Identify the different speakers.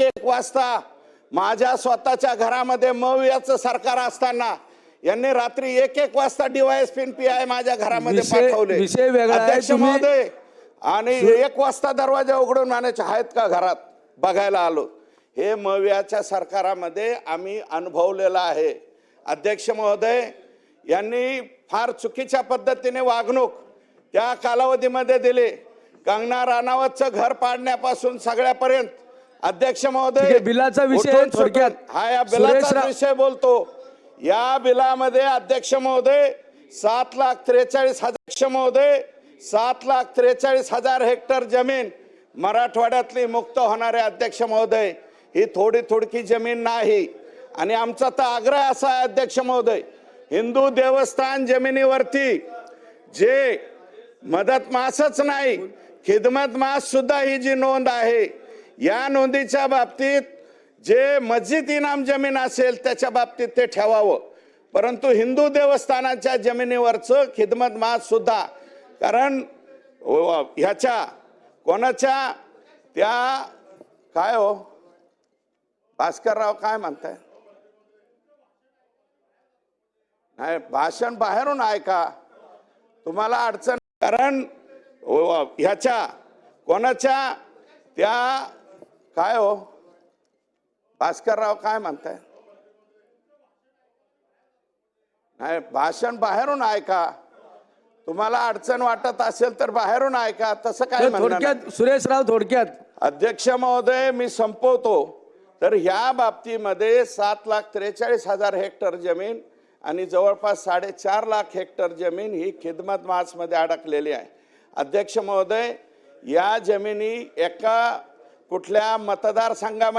Speaker 1: एक एक वाजता माझ्या स्वतःच्या घरामध्ये मवियाचं सरकार असताना यांनी रात्री एक एक वाजता डीवायएसपी पी आय माझ्या घरामध्ये पाठवले.
Speaker 2: विषय.
Speaker 1: अध्यक्ष महोदय आणि एक वाजता दरवाजा उघडून म्हणायचे आहेत का घरात? बघायला आलो. हे मवियाच्या सरकारामध्ये आम्ही अनुभवलेलं आहे. अध्यक्ष महोदय यांनी फार चुकीच्या पद्धतीने वागणूक त्या कालावधीमध्ये दिली. कंगना राणावतचं घर पाडण्यापासून सगळ्यापर्यंत अध्यक्ष महोदय
Speaker 2: बिलाचा विषय थोडक्यात.
Speaker 1: हा या बिलाचा विषय बोलतो. या बिलामध्ये अध्यक्ष महोदय सात लाख त्रेचाळीस हजार अध्यक्ष महोदय सात लाख त्रेचाळीस हजार हेक्टर जमीन मराठवाड्यातली मुक्त होणारे अध्यक्ष महोदय. ही थोडी थोडकी जमीन नाही. आणि आमचा तर आग्रह असा आहे अध्यक्ष महोदय हिंदू देवस्थान जमिनीवरती जे मदत मासच नाही खिदमत मास सुद्धा ही जी नोंद आहे या नोंदीच्या बाबतीत जे मस्जिद इनाम जमीन असेल त्याच्या बाबतीत ते ठेवावं. परंतु हिंदू देवस्थानाच्या जमिनीवरचं खिदमत मास सुद्धा. कारण ह्याच्या कोणाच्या त्या काय हो? भास्करराव काय म्हणताय? नाही भाषण बाहेरून ऐका. तुम्हाला अडचण कारण ह्याच्या कोणाच्या त्या काय हो? भास्करराव काय म्हणताय? नाही भाषण बाहेरून ऐका. तुम्हाला अडचण वाटत असेल तर बाहेरून ऐका. तसं काय.
Speaker 2: थोडक्यात सुरेशराव थोडक्यात.
Speaker 1: अध्यक्ष महोदय मी संपवतो. तर ह्या बाबतीमध्ये सात लाख त्रेचाळीस हजार हेक्टर जमीन आणि जवळपास साडेचार लाख हेक्टर जमीन ही खिदमत मासमध्ये अडकलेली आहे. अध्यक्ष महोदय या जमिनी एका कुठल्या मतदारसंघामध्ये